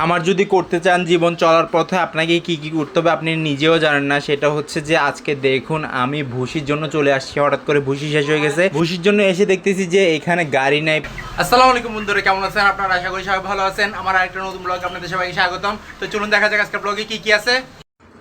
খামার যদি করতে চান জীবন চলার পথে আপনাকে কি কি করতে হবে আপনি নিজেও জানেন না। সেটা হচ্ছে যে আজকে দেখুন আমি ভুসির জন্য চলে আসছি। হঠাৎ করে ভুসি শেষ হয়ে গেছে। ভুসির জন্য এসে দেখতেছি যে এখানে গাড়ি নাই। আসসালামু আলাইকুম বন্ধুরা কেমন আছেন? আপনারা আশা করি সবাই ভালো আছেন। আমার আরেকটা নতুন ব্লগ আপনাদের সবাইকে স্বাগতম। তো চলুন দেখা যাক আজকের ব্লগে কি কি আছে।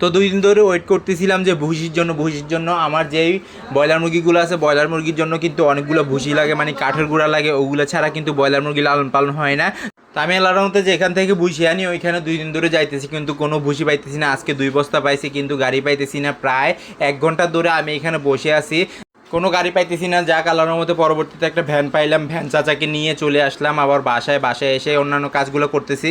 তো দুই দিন ধরে ওয়েট করতেছিলাম যে ভুসির জন্য ভুসির জন্য। আমার যেই ব্রয়লার মুরগিগুলো আছে ব্রয়লার মুরগির জন্য কিন্তু অনেকগুলো ভুসি লাগে। মানে কাঠের গুঁড়া লাগে ওগুলো ছাড়া কিন্তু ব্রয়লার মুরগি লালন পালন হয় না। তো আমি আল্লাহর যেখান যে থেকে বুঝি আনি, ওইখানে দুই দিন ধরে যাইতেছি, কিন্তু কোনো বুঝি পাইতেছি না। আজকে দুই বস্তা পাইছি, কিন্তু গাড়ি পাইতেছি না। প্রায় এক ঘণ্টা ধরে আমি এখানে বসে আছি। কোনো গাড়ি পাইতেছি না যাক আল্লাহর মতো পরবর্তীতে একটা ভ্যান পাইলাম। ভ্যান চাচাকে নিয়ে চলে আসলাম, আবার বাসায় বাসায় এসে অন্যান্য কাজগুলো করতেছি।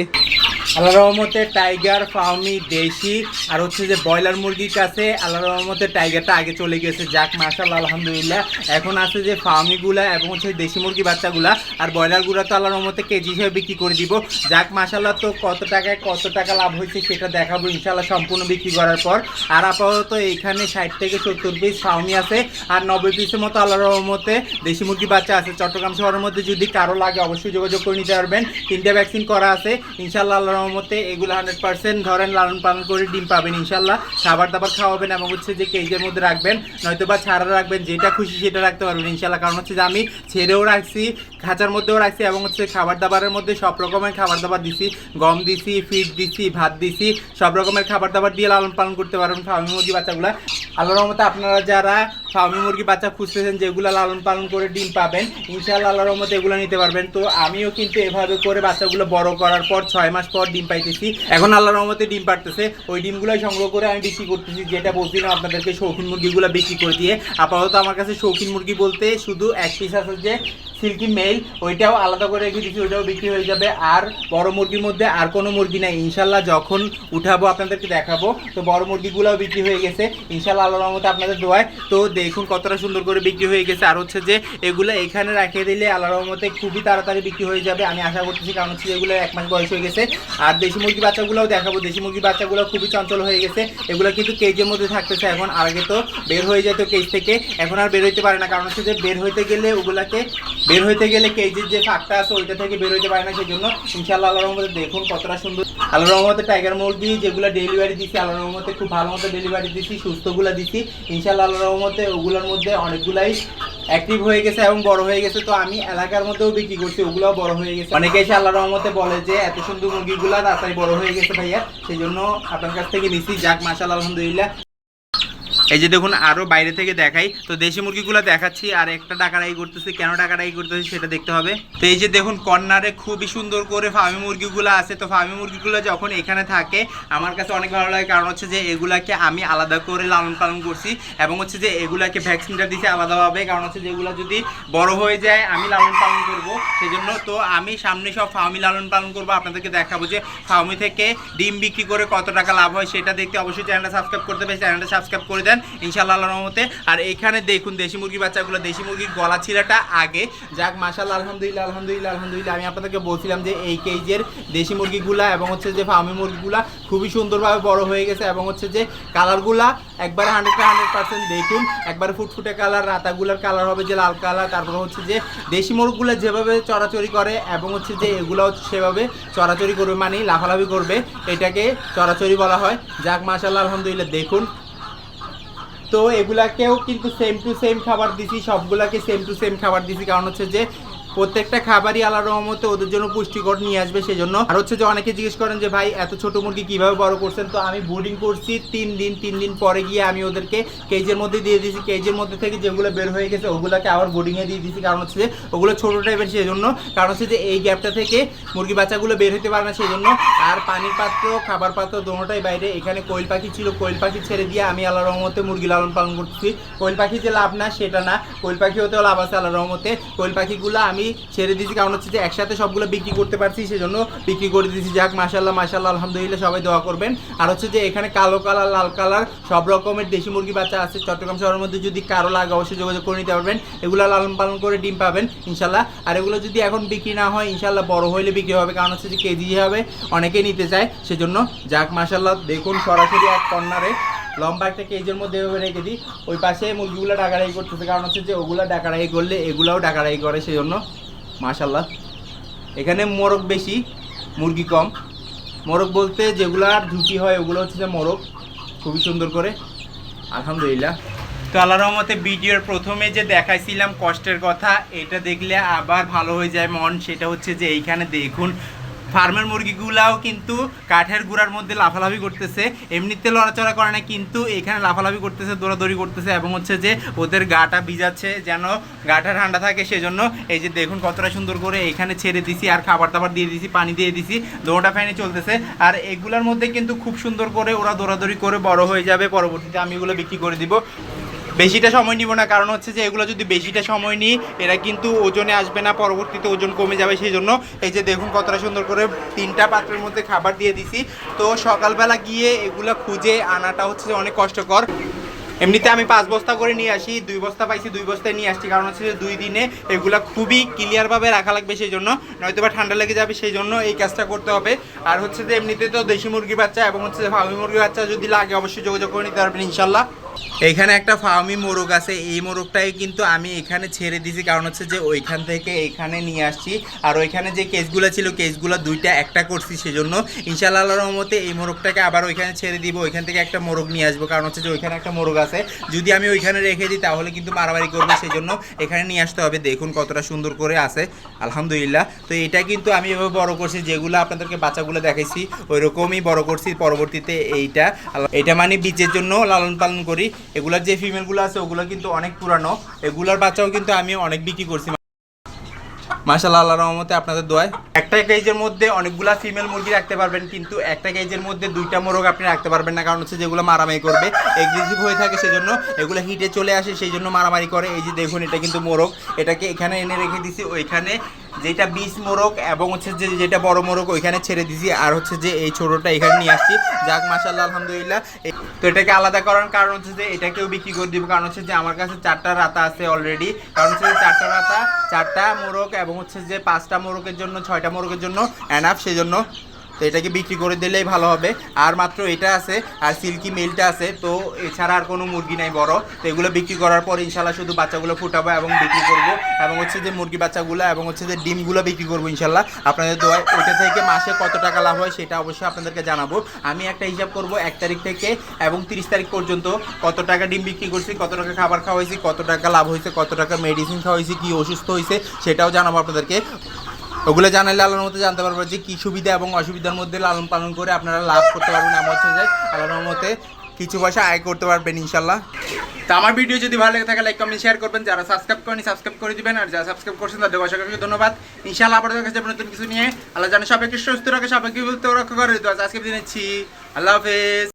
আল্লাহ রহমতে টাইগার ফার্মি দেশি, আর হচ্ছে যে ব্রয়লার মুরগির কাছে আল্লাহ রহমতে টাইগারটা আগে চলে গেছে। যাক মাশাল আলহামদুলিল্লাহ। এখন আছে যে ফার্মিগুলা এবং হচ্ছে দেশি মুরগি বাচ্চাগুলা, আর ব্রয়লারগুলো তো আল্লাহ রহমতে কেজি হিসেবে বিক্রি করে দিব। যাক মাশাল্লাহ তো কত টাকায় কত টাকা লাভ হয়েছে সেটা দেখাবো ইনশাল্লাহ সম্পূর্ণ বিক্রি করার পর। আর আপাতত এখানে ষাট থেকে সত্তর পিস ফার্মি আছে, আর নব্বই পিসের মতো আল্লাহ রহমতে দেশি মুরগি বাচ্চা আছে। চট্টগ্রাম শহরের মধ্যে যদি কারও লাগে অবশ্যই যোগাযোগ করে নিতে পারবেন। তিনটে ভ্যাকসিন করা আছে। ইনশাল্লাহ আল্লাহ রহমতে এগুলো হান্ড্রেড পার্সেন্ট ধরেন লালন পালন করে ডিম পাবেন, ইনশাল্লাহ। খাবার দাবার খাওয়াবেন এবং হচ্ছে যে কেজের মধ্যে রাখবেন নয়তো বা ছাড়া রাখবেন, যেটা খুশি সেটা রাখতে পারবেন, ইনশাল্লাহ। কারণ হচ্ছে যে আমি ছেড়েও রাখছি, খাঁচার মধ্যেও রাখছি এবং হচ্ছে খাবার দাবারের মধ্যে সব রকমের খাবার দাবার দিছি, গম দিছি ফিড দিছি, ভাত দিছি, সব রকমের খাবার দাবার দিয়ে লালন পালন করতে পারবেন ফার্মি মুরগি বাচ্চাগুলা। আল্লাহ রহমতে আপনারা যারা ফার্মি মুরগি বাচ্চা খুঁজতেছেন, যেগুলো লালন পালন করে ডিম পাবেন, ইনশাল্লাহ আল্লাহ রহমতে এগুলো নিতে পারবেন। তো আমিও কিন্তু এভাবে করে বাচ্চাগুলো বড় করার পর ছয় মাস পর ডিম পাইতেছি। এখন আল্লাহ রহমতে ডিম পারতেছে ওই ডিমগুলোই সংগ্রহ করে আমি বিক্রি করতেছি, যেটা বলছিলাম আপনাদেরকে শৌখিন মুরগিগুলো বিক্রি করে দিয়ে। আপাতত আমার কাছে শৌখিন মুরগি বলতে শুধু এক পিস আছে যে সিল্কি মেল, ওইটাও আলাদা করে রেখে দিচ্ছি ওইটাও বিক্রি হয়ে যাবে। আর বড় মুরগির মধ্যে আর কোনো মুরগি নাই। ইনশাল্লাহ যখন উঠাবো, আপনাদেরকে দেখাবো। তো বড় মুরগিগুলোও বিক্রি হয়ে গেছে। ইনশাল্লাহ আল্লাহ রহমতে আপনাদের দোয়ায়। তো দেখুন কতটা সুন্দর করে বিক্রি হয়ে গেছে। আর হচ্ছে যে এগুলো এখানে রাখিয়ে দিলে আল্লাহ রহমতে খুবই তাড়াতাড়ি বিক্রি হয়ে যাবে। আমি আশা করতেছি, কারণ হচ্ছে এগুলো এক মাস বয়স হয়ে গেছে। আর দেশি মুরগি বাচ্চাগুলোও দেখাবো। দেশি মুরগি বাচ্চাগুলো খুবই চঞ্চল হয়ে গেছে। এগুলো কিন্তু কেজের মধ্যে থাকতেছে। এখন আগে তো বের হয়ে যেত কেজ থেকে। এখন আর বের হইতে পারে না। কারণ হচ্ছে যে বের হইতে গেলে ওগুলাকে, বের হইতে গেলে কেজের যে ফাঁকটা আছে, ওইটা থেকে বের হইতে পারে না সেই জন্য ইনশাআল্লাহ আল্লাহ রহমতে দেখুন কতটা সুন্দর। আল্লাহ রহমতে টাইগার মুরগি যেগুলো ডেলিভারি দিছি আল্লাহ রহমতে খুব ভালো মতো ডেলিভারি দিছি, সুস্থগুলো দিছি। ইনশাআল্লাহ আল্লাহ রহমতে ওগুলোর মধ্যে অনেকগুলাই অ্যাক্টিভ হয়ে গেছে এবং বড় হয়ে গেছে, তো আমি এলাকার মধ্যেও বিক্রি করছি, ওগুলোও বড় হয়ে গেছে। অনেকে এসে আল্লাহ রহমতে বলে যে, এত সুন্দর মুরগিগুলা রাস্তায় বড় হয়ে গেছে ভাইয়া। সেই জন্য আপনার কাছ থেকে নিছি, যাক মাসাল আলহামদুলিল্লাহ। এই যে দেখুন, আরও বাইরে থেকে দেখাই। তো দেশি মুরগিগুলো দেখাচ্ছি, আর একটা ডাকারাই করতেছি। কেন ডাকারাই করতেছি সেটা দেখতে হবে। তো এই যে দেখুন, কর্নারে খুবই সুন্দর করে ফার্মি মুরগিগুলো আছে। তো ফার্মি মুরগিগুলো যখন এখানে থাকে, আমার কাছে অনেক ভালো লাগে। কারণ হচ্ছে যে এগুলাকে আমি আলাদা করে লালন পালন করছি। এবং হচ্ছে যে এগুলাকে ভ্যাকসিনটা দিছি আলাদাভাবে। কারণ হচ্ছে যে এগুলো যদি বড় হয়ে যায়, আমি লালন পালন করব। সেই জন্য তো আমি সামনে সব ফার্মি লালন পালন করব। আপনাদেরকে দেখাবো যে ফার্মি থেকে ডিম বিক্রি করে কত টাকা লাভ হয়, সেটা দেখতে অবশ্যই চ্যানেলটা সাবস্ক্রাইব করতে হবে। চ্যানেলটা সাবস্ক্রাইব করে দেন। ইনশাআল্লাহ আল্লাহর রহমতে। আর এখানে দেখুন, দেশি মুরগি বাচ্চাগুলো, দেশি মুরগির গলা ছিলাটা আগে। যাক, মাশাআল্লাহ, আলহামদুলিল্লাহ আলহামদুলিল্লাহ আলহামদুলিল্লাহ। আমি আপনাদেরকে বলছিলাম যে এই কেজের দেশি মুরগিগুলা এবং হচ্ছে যে ফার্মি মুরগিগুলা খুবই সুন্দরভাবে বড় হয়ে গেছে এবং হচ্ছে যে কালারগুলা একবারে হান্ড্রেড হান্ড্রেড পার্সেন্ট দেখুন। একবারে ফুটফুটে কালার রাতাগুলার কালার হবে যে লাল কালার তারপরে হচ্ছে যে দেশি মুরগগুলো যেভাবে চড়াচড়ি করে এবং হচ্ছে যে এগুলাও সেভাবে চড়াচড়ি করবে মানে লাফালাফি করবে, এটাকে চড়াচড়ি বলা হয়। যাক, মাশাআল্লাহ, আলহামদুলিল্লাহ, দেখুন। তো এগুলাকেও কিন্তু সেম টু সেম খাবার দিছি, সবগুলাকে সেম টু সেম খাবার দিছি। কারণ হচ্ছে যে প্রত্যেকটা খাবারই আল্লাহ রহমতে ওদের জন্য পুষ্টিকর নিয়ে আসবে সেই জন্য আর হচ্ছে যে অনেকে জিজ্ঞেস করেন যে, ভাই, এত ছোট মুরগি কীভাবে বড় করছেন? তো আমি বোর্ডিং করছি তিন দিন তিন দিন পরে গিয়ে আমি ওদেরকে কেজের মধ্যে দিয়ে দিয়েছি। কেজের মধ্যে থেকে যেগুলো বের হয়ে গেছে, ওগুলোকে আবার বোর্ডিংয়ে দিয়ে দিয়েছি। কারণ হচ্ছে যে ওগুলো ছোট টাইপের সেই জন্য কারণ হচ্ছে যে এই গ্যাপটা থেকে মুরগি বাচ্চাগুলো বের হতে পারে না সেই জন্য আর পানির পাত্র, খাবার পাত্র দোনোটাই বাইরে। এখানে কোয়েল পাখি ছিল, কোয়েল পাখি ছেড়ে দিয়ে আমি আল্লাহ রহমতে মুরগি লালন পালন করছি। কোয়েল পাখি যে লাভ না, সেটা না। কোয়েল পাখি হতেও লাভ আছে আল্লাহ রহমতে। কোয়েল পাখিগুলো আমি ছেড়ে দিয়েছি, কারণ হচ্ছে যে একসাথে সবগুলো বিক্রি করতে পারছি, সেজন্য বিক্রি করে দিয়েছি। যাক মাশাল্লাহ মাশাল্লাহ আলহামদুলিল্লাহ, সবাই দোয়া করবেন। আর হচ্ছে যে এখানে কালো কালার, লাল কালার, সব রকমের দেশি মুরগি বাচ্চা আছে। চট্টগ্রাম শহরের মধ্যে যদি কারও লাগে, অবশ্যই যোগাযোগ করে নিতে পারবেন। এগুলো লালন পালন করে ডিম পাবেন ইনশাল্লাহ আর এগুলো যদি এখন বিক্রি না হয় ইনশাল্লাহ বড় হইলে বিক্রি হবে, কারণ হচ্ছে যে কেজি হবে অনেকেই নিতে চায়। সেজন্য যাক মাশাল্লাহ দেখুন সরাসরি এক কর্নারে। লম্বা একটা কেজের মধ্যে এভাবে রেখে দিই। ওই পাশে মুরগিগুলো ডাকারাই করতেছে। কারণ হচ্ছে যে ওগুলো ডাকারাই করলে এগুলাও ডাকারাই করে সেই জন্য মাশাল্লাহ এখানে মোরগ বেশি, মুরগি কম। মোরগ বলতে যেগুলার ঝুঁকি হয়, ওগুলো হচ্ছে যে মোরগ। খুবই সুন্দর করে। আলহামদুলিল্লাহ। তো আল্লাহ রহমতে ভিডিওর প্রথমে যে দেখাইছিলাম কষ্টের কথা, এটা দেখলে আবার ভালো হয়ে যায় মন। সেটা হচ্ছে যে এইখানে দেখুন ফার্মের মুরগিগুলাও কিন্তু কাঠের গুঁড়ার মধ্যে লাফালাফি করতেছে। এমনিতে লড়াচড়া করে না, কিন্তু এখানে লাফালাফি করতেছে, দৌড়াদৌড়ি করতেছে এবং হচ্ছে যে ওদের গাটা ভিজাচ্ছে, যেন গাটা ঠান্ডা থাকে সেজন্য এই যে দেখুন কতটা সুন্দর করে এখানে ছেড়ে দিছি আর খাবার দাবার দিয়ে দিছি, পানি দিয়ে দিছি দোটা ফ্যানে চলতেছে। আর এগুলোর মধ্যে কিন্তু খুব সুন্দর করে ওরা দৌড়াদৌড়ি করে বড় হয়ে যাবে, পরবর্তীতে আমি এগুলো বিক্রি করে দিব। বেশিটা সময় নিব না, কারণ হচ্ছে যে এগুলো যদি বেশিটা সময় নিই, এরা কিন্তু ওজনে আসবে না, পরবর্তীতে ওজন কমে যাবে, সেই জন্য এই যে দেখুন কতটা সুন্দর করে তিনটা পাত্রের মধ্যে খাবার দিয়ে দিছি। তো সকালবেলা গিয়ে এগুলো খুঁজে আনাটা হচ্ছে অনেক কষ্টকর। এমনিতে আমি পাঁচ বস্তা করে নিয়ে আসি, দুই বস্তা পাইছি, দুই বস্তায় নিয়ে আসছি, কারণ হচ্ছে যে দুই দিনে এগুলা খুবই ক্লিয়ারভাবে রাখা লাগবে, সেই জন্য নয়তো বা ঠান্ডা লেগে যাবে, সেই জন্য এই কাজটা করতে হবে। আর হচ্ছে যে এমনিতে তো দেশি মুরগির বাচ্চা এবং হচ্ছে যে ফার্মি মুরগির বাচ্চা যদি লাগে, অবশ্যই যোগাযোগ করে নিতে পারবেন, ইনশাল্লাহ। এখানে একটা ফার্মি মোরগ আছে। এই মোরগটাই কিন্তু আমি এখানে ছেড়ে দিয়েছি। কারণ হচ্ছে যে ওইখান থেকে এখানে নিয়ে আসছি। আর ওইখানে যে কেসগুলো ছিল, কেসগুলো দুইটা একটা করছি সেজন্য ইনশাআল্লাহ রহমতে এই মোরগটাকে আবার ওইখানে ছেড়ে দিব। ওইখান থেকে একটা মোরগ নিয়ে আসব। কারণ হচ্ছে যে ওইখানে একটা মোরগ আছে। যদি আমি ওইখানে রেখে দিই, তাহলে কিন্তু মারামারি করবে। সেই জন্য এখানে নিয়ে আসতে হবে। দেখুন কতটা সুন্দর করে আছে। আলহামদুলিল্লাহ। তো এটা কিন্তু আমি এভাবে বড় করছি, যেগুলো আপনাদেরকে বাচ্চাগুলো দেখাইছি ওই রকমই বড় করছি। পরবর্তীতে এইটা। এটা মানে বীজের জন্য লালন পালন করি। এগুলার যে ফিমেলগুলো আছে, ওগুলো কিন্তু অনেক পুরানো। এগুলার বাচ্চাও কিন্তু আমি অনেক বিক্রি করছি। মাশাল্লাহ আল্লাহ রহমতে আপনাদের দোয়ায়। একটা কেজের মধ্যে অনেকগুলা ফিমেল মুরগি রাখতে পারবেন, কিন্তু একটা কেজের মধ্যে দুইটা মোরগ আপনি রাখতে পারবেন না, কারণ হচ্ছে যেগুলো মারামারি করবে। এগ্রেসিভ হয়ে থাকে সেজন্য এগুলো হিটে চলে আসে সেই জন্য মারামারি করে। এই যে দেখুন, এটা কিন্তু মোরগ। এটাকে এখানে এনে রেখে দিছি, ওইখানে যেটা বিষ মোরগ এবং হচ্ছে যে যেটা বড় মোরগ ওইখানে ছেড়ে দিছি। আর হচ্ছে যে এই ছোটটা এখানে নিয়ে আসছি। যাক মাসাল্লাহ আলহামদুলিল্লাহ। তো এটাকে আলাদা করার কারণ হচ্ছে যে এটাকেও বিক্রি করে দিব। কারণ হচ্ছে যে আমার কাছে চারটা রাতা আছে অলরেডি কারণ হচ্ছে চারটা রাতা, চারটা মোরগ এবং হচ্ছে যে পাঁচটা মোরগের জন্য, ছয়টা মোরগের জন্য অ্যানাফ সেই জন্য তো এটাকে বিক্রি করে দিলেই ভালো হবে। আর মাত্র এটা আছে, আর সিল্কি মেলটা আছে, তো এছাড়া আর কোনো মুরগি নাই বড়। তো এগুলো বিক্রি করার পর ইনশাল্লাহ শুধু বাচ্চাগুলো ফুটাবো এবং বিক্রি করব। এবং হচ্ছে যে মুরগি বাচ্চাগুলো এবং হচ্ছে যে ডিমগুলো বিক্রি করব ইনশাল্লাহ। আপনাদের দোয়ায় ওইটা থেকে মাসে কত টাকা লাভ হয় সেটা অবশ্যই আপনাদেরকে জানাব। আমি একটা হিসাব করব এক তারিখ থেকে এবং তিরিশ তারিখ পর্যন্ত কত টাকা ডিম বিক্রি করছি, কত টাকা খাবার খাওয়াইছি, কত টাকা লাভ হয়েছে, কত টাকা মেডিসিন খাওয়াইছি, কি অসুস্থ হয়েছে সেটাও জানাব আপনাদেরকে। ওগুলো জানালে আল্লাহর মতে জানতে পারব যে কি সুবিধা এবং অসুবিধার মধ্যে লালন পালন করে আপনারা লাভ করতে পারবেন। এমন হচ্ছে যে আল্লাহর মতে কিছু পয়সা আয় করতে পারবেন ইনশাল্লাহ তো আমার ভিডিও যদি ভালো লেগে থাকে লাইক কমেন্ট শেয়ার করবেন। যারা সাবস্ক্রাইব করেনি সাবস্ক্রাইব করে দিবেন। আর যারা সাবস্ক্রাইব করছেন তাদের অসংখ্য ধন্যবাদ। ইনশাল্লাহ আপনাদের কাছে নতুন কিছু নিয়ে। আল্লাহ জানে সবাইকে সুস্থ রাখে, সবাইকে রক্ষা করে। আজকে দিনেছি আল্লাহ হাফেজ।